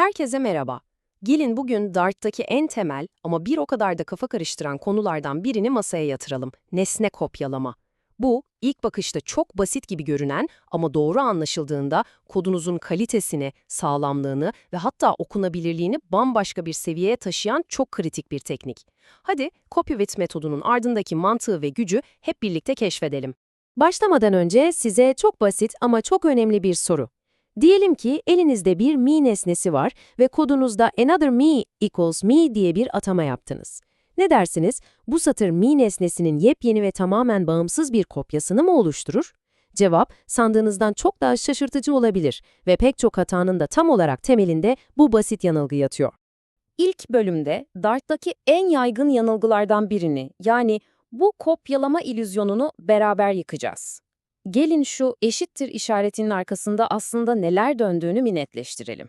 Herkese merhaba. Gelin bugün Dart'taki en temel ama bir o kadar da kafa karıştıran konulardan birini masaya yatıralım. Nesne kopyalama. Bu, ilk bakışta çok basit gibi görünen ama doğru anlaşıldığında kodunuzun kalitesini, sağlamlığını ve hatta okunabilirliğini bambaşka bir seviyeye taşıyan çok kritik bir teknik. Hadi, CopyWit metodunun ardındaki mantığı ve gücü hep birlikte keşfedelim. Başlamadan önce size çok basit ama çok önemli bir soru. Diyelim ki elinizde bir me nesnesi var ve kodunuzda another me equals me diye bir atama yaptınız. Ne dersiniz? Bu satır me nesnesinin yepyeni ve tamamen bağımsız bir kopyasını mı oluşturur? Cevap, sandığınızdan çok daha şaşırtıcı olabilir ve pek çok hatanın da tam olarak temelinde bu basit yanılgı yatıyor. İlk bölümde Dart'taki en yaygın yanılgılardan birini, yani bu kopyalama ilüzyonunu beraber yıkacağız. Gelin şu eşittir işaretinin arkasında aslında neler döndüğünü mi netleştirelim.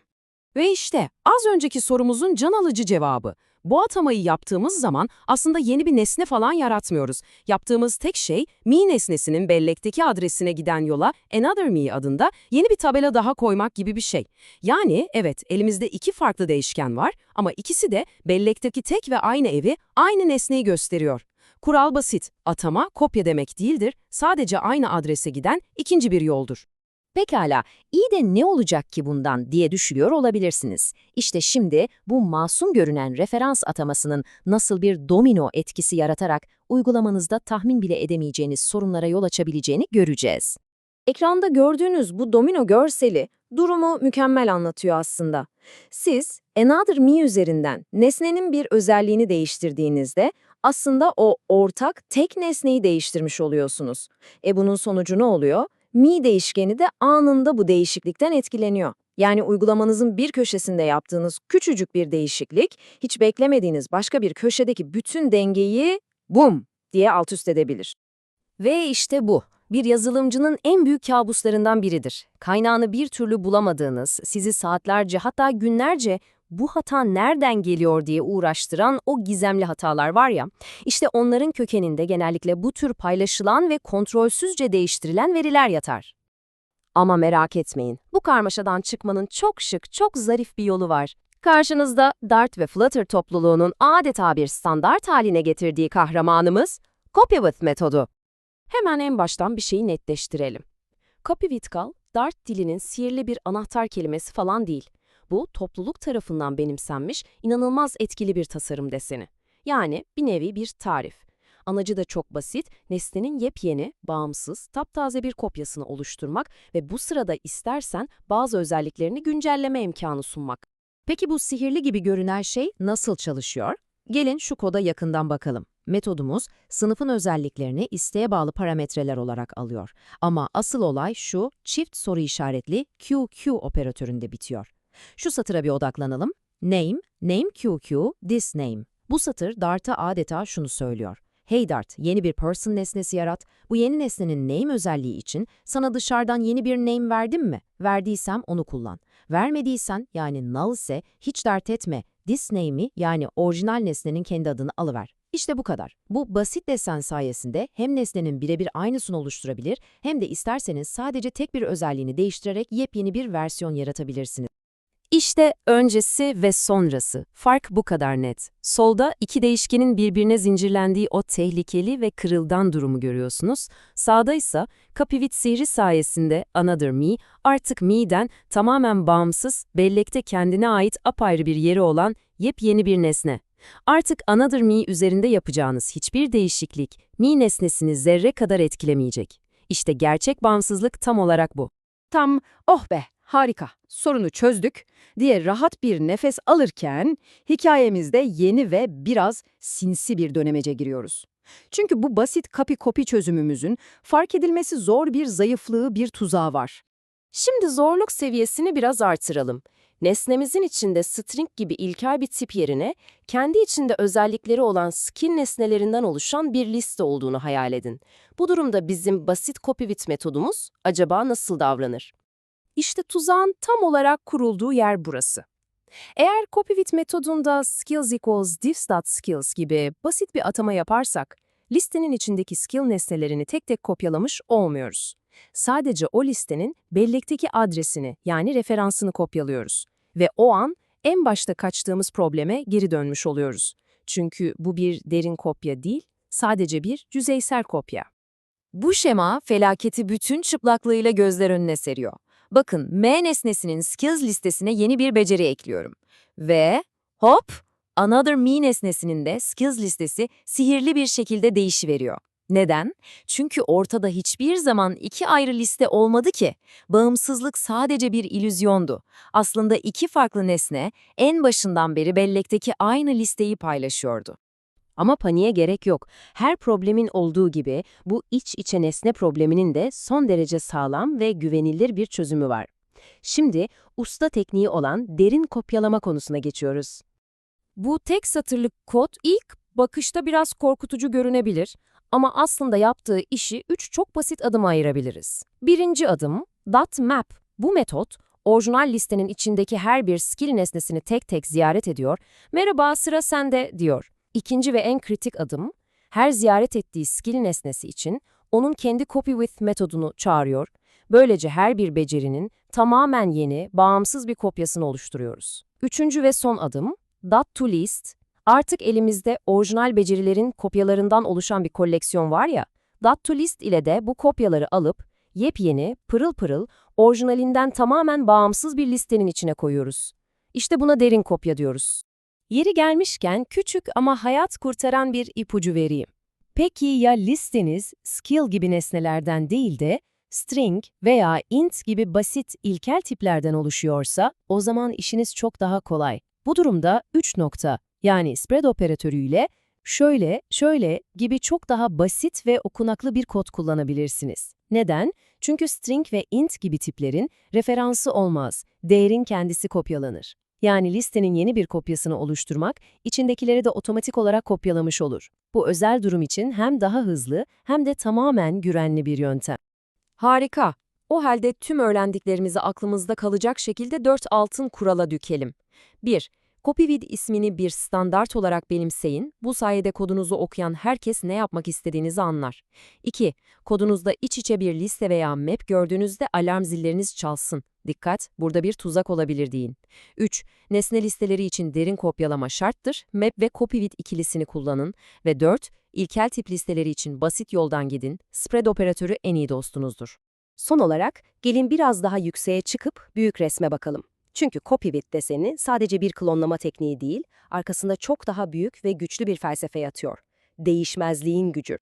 Ve işte az önceki sorumuzun can alıcı cevabı. Bu atamayı yaptığımız zaman aslında yeni bir nesne falan yaratmıyoruz. Yaptığımız tek şey me nesnesinin bellekteki adresine giden yola another me adında yeni bir tabela daha koymak gibi bir şey. Yani evet elimizde iki farklı değişken var ama ikisi de bellekteki tek ve aynı evi aynı nesneyi gösteriyor. Kural basit. Atama kopya demek değildir. Sadece aynı adrese giden ikinci bir yoldur. Pekala, iyi de ne olacak ki bundan diye düşünüyor olabilirsiniz. İşte şimdi bu masum görünen referans atamasının nasıl bir domino etkisi yaratarak uygulamanızda tahmin bile edemeyeceğiniz sorunlara yol açabileceğini göreceğiz. Ekranda gördüğünüz bu domino görseli durumu mükemmel anlatıyor aslında. Siz another me üzerinden nesnenin bir özelliğini değiştirdiğinizde aslında o ortak tek nesneyi değiştirmiş oluyorsunuz. E bunun sonucu ne oluyor? Mi değişkeni de anında bu değişiklikten etkileniyor. Yani uygulamanızın bir köşesinde yaptığınız küçücük bir değişiklik, hiç beklemediğiniz başka bir köşedeki bütün dengeyi bum diye alt üst edebilir. Ve işte bu, bir yazılımcının en büyük kabuslarından biridir. Kaynağını bir türlü bulamadığınız, sizi saatlerce hatta günlerce bu hata nereden geliyor diye uğraştıran o gizemli hatalar var ya, işte onların kökeninde genellikle bu tür paylaşılan ve kontrolsüzce değiştirilen veriler yatar. Ama merak etmeyin, bu karmaşadan çıkmanın çok şık, çok zarif bir yolu var. Karşınızda Dart ve Flutter topluluğunun adeta bir standart haline getirdiği kahramanımız CopyWith metodu. Hemen en baştan bir şeyi netleştirelim. CopyWithCal, Dart dilinin sihirli bir anahtar kelimesi falan değil. Bu, topluluk tarafından benimsenmiş, inanılmaz etkili bir tasarım deseni. Yani bir nevi bir tarif. Amacı da çok basit, nesnenin yepyeni, bağımsız, taptaze bir kopyasını oluşturmak ve bu sırada istersen bazı özelliklerini güncelleme imkanı sunmak. Peki bu sihirli gibi görünen şey nasıl çalışıyor? Gelin şu koda yakından bakalım. Metodumuz, sınıfın özelliklerini isteğe bağlı parametreler olarak alıyor. Ama asıl olay şu, çift soru işaretli QQ operatöründe bitiyor. Şu satıra bir odaklanalım. Name, name QQ, this name. Bu satır Dart'a adeta şunu söylüyor. Hey Dart, yeni bir person nesnesi yarat. Bu yeni nesnenin name özelliği için sana dışarıdan yeni bir name verdim mi? Verdiysem onu kullan. Vermediysen yani null ise hiç dert etme. This name'i yani orijinal nesnenin kendi adını alıver. İşte bu kadar. Bu basit desen sayesinde hem nesnenin birebir aynısını oluşturabilir hem de isterseniz sadece tek bir özelliğini değiştirerek yepyeni bir versiyon yaratabilirsiniz. İşte öncesi ve sonrası. Fark bu kadar net. Solda iki değişkenin birbirine zincirlendiği o tehlikeli ve kırıldan durumu görüyorsunuz. Sağda ise Kapivit sihri sayesinde Another Me artık me'den tamamen bağımsız, bellekte kendine ait apayrı bir yeri olan yepyeni bir nesne. Artık Another Me üzerinde yapacağınız hiçbir değişiklik Me nesnesini zerre kadar etkilemeyecek. İşte gerçek bağımsızlık tam olarak bu. Tam, oh be, harika, sorunu çözdük diye rahat bir nefes alırken hikayemizde yeni ve biraz sinsi bir dönemece giriyoruz. Çünkü bu basit copy copy çözümümüzün fark edilmesi zor bir zayıflığı, bir tuzağı var. Şimdi zorluk seviyesini biraz artıralım. Nesnemizin içinde string gibi ilkel bir tip yerine kendi içinde özellikleri olan skill nesnelerinden oluşan bir liste olduğunu hayal edin. Bu durumda bizim basit copywit metodumuz acaba nasıl davranır? İşte tuzağın tam olarak kurulduğu yer burası. Eğer copywit metodunda skills equals diffs.skills gibi basit bir atama yaparsak, listenin içindeki skill nesnelerini tek tek kopyalamış olmuyoruz. Sadece o listenin bellekteki adresini yani referansını kopyalıyoruz. Ve o an en başta kaçtığımız probleme geri dönmüş oluyoruz. Çünkü bu bir derin kopya değil, sadece bir yüzeysel kopya. Bu şema felaketi bütün çıplaklığıyla gözler önüne seriyor. Bakın M nesnesinin skills listesine yeni bir beceri ekliyorum. Ve hop another me nesnesinin de skills listesi sihirli bir şekilde değişiveriyor. Neden? Çünkü ortada hiçbir zaman iki ayrı liste olmadı ki. Bağımsızlık sadece bir ilüzyondu. Aslında iki farklı nesne en başından beri bellekteki aynı listeyi paylaşıyordu. Ama paniğe gerek yok. Her problemin olduğu gibi bu iç içe nesne probleminin de son derece sağlam ve güvenilir bir çözümü var. Şimdi usta tekniği olan derin kopyalama konusuna geçiyoruz. Bu tek satırlık kod ilk bakışta biraz korkutucu görünebilir ama aslında yaptığı işi üç çok basit adıma ayırabiliriz. Birinci adım, dot map. Bu metot, orijinal listenin içindeki her bir skill nesnesini tek tek ziyaret ediyor, merhaba sıra sende diyor. İkinci ve en kritik adım, her ziyaret ettiği skill nesnesi için onun kendi copy with metodunu çağırıyor. Böylece her bir becerinin tamamen yeni, bağımsız bir kopyasını oluşturuyoruz. Üçüncü ve son adım, dot to list. Artık elimizde orijinal becerilerin kopyalarından oluşan bir koleksiyon var ya, dot to list ile de bu kopyaları alıp yepyeni, pırıl pırıl, orijinalinden tamamen bağımsız bir listenin içine koyuyoruz. İşte buna derin kopya diyoruz. Yeri gelmişken küçük ama hayat kurtaran bir ipucu vereyim. Peki ya listeniz skill gibi nesnelerden değil de string veya int gibi basit ilkel tiplerden oluşuyorsa o zaman işiniz çok daha kolay. Bu durumda 3 nokta yani spread operatörüyle şöyle, şöyle gibi çok daha basit ve okunaklı bir kod kullanabilirsiniz. Neden? Çünkü string ve int gibi tiplerin referansı olmaz, değerin kendisi kopyalanır. Yani listenin yeni bir kopyasını oluşturmak, içindekileri de otomatik olarak kopyalamış olur. Bu özel durum için hem daha hızlı hem de tamamen güvenli bir yöntem. Harika. O halde tüm öğrendiklerimizi aklımızda kalacak şekilde dört altın kurala dökelim. 1. CopyVid ismini bir standart olarak benimseyin. Bu sayede kodunuzu okuyan herkes ne yapmak istediğinizi anlar. 2. Kodunuzda iç içe bir liste veya map gördüğünüzde alarm zilleriniz çalsın. Dikkat, burada bir tuzak olabilir deyin. 3. Nesne listeleri için derin kopyalama şarttır. Map ve CopyVid ikilisini kullanın. Ve 4. İlkel tip listeleri için basit yoldan gidin. Spread operatörü en iyi dostunuzdur. Son olarak gelin biraz daha yükseğe çıkıp büyük resme bakalım. Çünkü CopyVid deseni sadece bir klonlama tekniği değil, arkasında çok daha büyük ve güçlü bir felsefe yatıyor. Değişmezliğin gücü.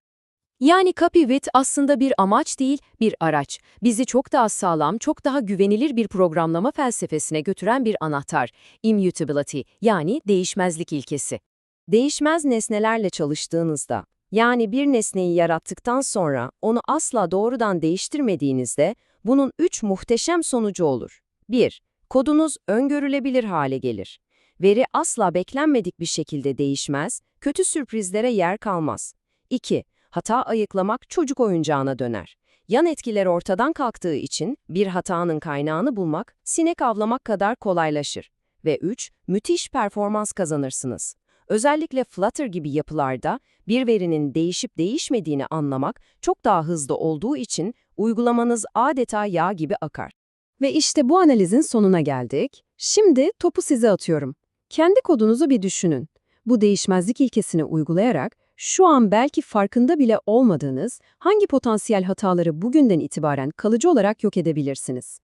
Yani CopyVid aslında bir amaç değil, bir araç. Bizi çok daha sağlam, çok daha güvenilir bir programlama felsefesine götüren bir anahtar. Immutability yani değişmezlik ilkesi. Değişmez nesnelerle çalıştığınızda, yani bir nesneyi yarattıktan sonra onu asla doğrudan değiştirmediğinizde bunun üç muhteşem sonucu olur. 1. Kodunuz öngörülebilir hale gelir. Veri asla beklenmedik bir şekilde değişmez, kötü sürprizlere yer kalmaz. 2. Hata ayıklamak çocuk oyuncağına döner. Yan etkiler ortadan kalktığı için bir hatanın kaynağını bulmak, sinek avlamak kadar kolaylaşır. Ve 3. Müthiş performans kazanırsınız. Özellikle Flutter gibi yapılarda bir verinin değişip değişmediğini anlamak çok daha hızlı olduğu için uygulamanız adeta yağ gibi akar. Ve işte bu analizin sonuna geldik. Şimdi topu size atıyorum. Kendi kodunuzu bir düşünün. Bu değişmezlik ilkesini uygulayarak şu an belki farkında bile olmadığınız hangi potansiyel hataları bugünden itibaren kalıcı olarak yok edebilirsiniz?